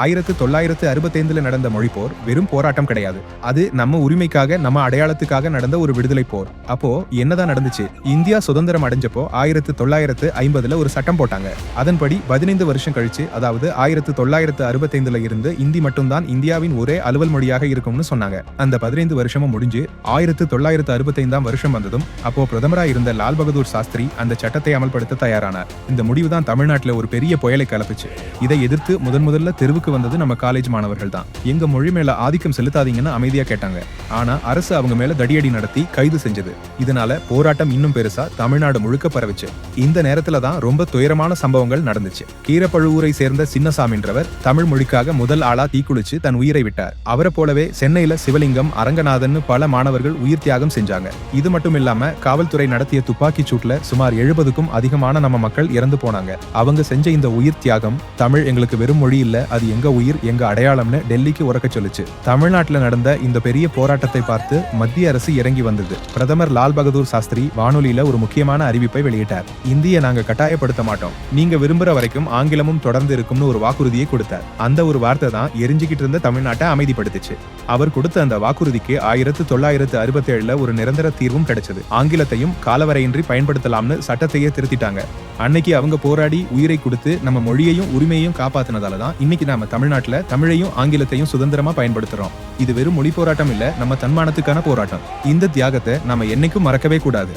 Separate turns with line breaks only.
ஆயிரத்து தொள்ளாயிரத்து அறுபத்தைந்துல நடந்த மொழிப்போர் வெறும் போராட்டம் கிடையாது. அது நம்ம உரிமைக்காக நம்ம அடையாளத்துக்காக நடந்த ஒரு விடுதலை போர். அப்போ என்னதான் நடந்துச்சு? இந்தியா சுதந்திரம் அடைஞ்சப்போ ஆயிரத்து தொள்ளாயிரத்து ஐம்பதுல ஒரு சட்டம் போட்டாங்க. அதன்படி பதினைந்து வருஷம் கழிச்சு அதாவது ஆயிரத்து தொள்ளாயிரத்து அறுபத்தைந்துல இருந்து இந்தி மட்டும்தான் இந்தியாவின் ஒரே அலுவல் மொழியாக இருக்கும்னு சொன்னாங்க. அந்த பதினைந்து வருஷமும் முடிஞ்சு ஆயிரத்து தொள்ளாயிரத்து அறுபத்தைந்தாம் வருஷம் வந்ததும் அப்போ பிரதமரா இருந்த லால் பகதூர் சாஸ்திரி அந்த சட்டத்தை அமல்படுத்த தயாரானார். இந்த முடிவு தான் ஒரு பெரிய புயலை கலப்புச்சு. இதை எதிர்த்து முதன் முதல்ல தெருவுக்கு வந்தது நம்ம காலேஜ் மாணவர்கள் தான் எங்க மொழி மேல ஆதிக்கம் செலுத்தாதீங்கன்னு அமைதியா கேட்டாங்க. ஆனா அரசு அவங்க மேல தடியடி நடத்தி கைது செஞ்சது. இதனால போராட்டம் இன்னும் பெருசா தமிழ்நாடு முழுக்க பரவிச்சு. இந்த நேரத்துல தான் ரொம்ப துயரமான சம்பவங்கள் நடந்துச்சு. கீரப்பழுவூரை சேர்ந்த சின்னசாமின்றவர் தமிழ் மொழிக்காக முதல் ஆளா தீக்குளிச்சு தன் உயிரை விட்டார். அவரை போலவே சென்னையில சிவலிங்கம் அரங்கநாதன் பல மாணவர்கள் உயிர் தியாகம் செஞ்சாங்க. இது மட்டும் இல்லாம காவல்துறை நடத்திய துப்பாக்கி சூட்ல சுமார் எழுபதுக்கும் அதிகமான நம்ம மக்கள் இறந்து போனாங்க. அவங்க செஞ்ச இந்த உயிர் தியாகம் தமிழ் எங்களுக்கு வெறும் மொழி இல்ல அது எங்க உயிர் எங்க அடையாளம்னு டெல்லிக்கு உறக்க சொல்லுச்சு. தமிழ்நாட்டுல நடந்த இந்த பெரிய போராட்டத்தை பார்த்து மத்திய அரசு இறங்கி வந்தது. பிரதமர் லால் பகதூர் சாஸ்திரி வானொலியில ஒரு முக்கியமான அறிவிப்பை வெளியிட்டார். இந்திய நாங்க கட்டாயப்படுத்த மாட்டோம். நீங்க விரும்புற வரைக்கும் ஆங்கிலமும் தொடர்ந்து இருக்கும்னு ஒரு வாக்குறுதியை கொடுத்தார். அந்த ஒரு வார்த்தை தான் எரிஞ்சுக்கிட்டு இருந்த தமிழ்நாட்டை அமைதிப்படுத்துச்சு. அவர் கொடுத்த அந்த வாக்குறுதிக்கு ஆயிரத்து தொள்ளாயிரத்து அறுபத்தி ஏழுல ஒரு நிரந்தர தீர்வும் கிடைச்சது. ஆங்கிலத்தையும் காலவரையின்றி பயன்படுத்தலாம்னு சட்டத்தையே திருத்திட்டாங்க. அன்னைக்கு அவங்க போராடி உயிரை கொடுத்து நம்ம மொழியையும் உரிமையையும் காப்பாத்தினதால தான் இன்னைக்கு நம்ம தமிழ்நாட்டில் தமிழையும் ஆங்கிலத்தையும் சுதந்திரமா பயன்படுத்துறோம். இது வெறும் மொழி போராட்டம் இல்ல நம்ம தன்மானத்துக்கான போராட்டம். இந்த தியாகத்தை நாம என்னைக்கும் மறக்கவே கூடாது.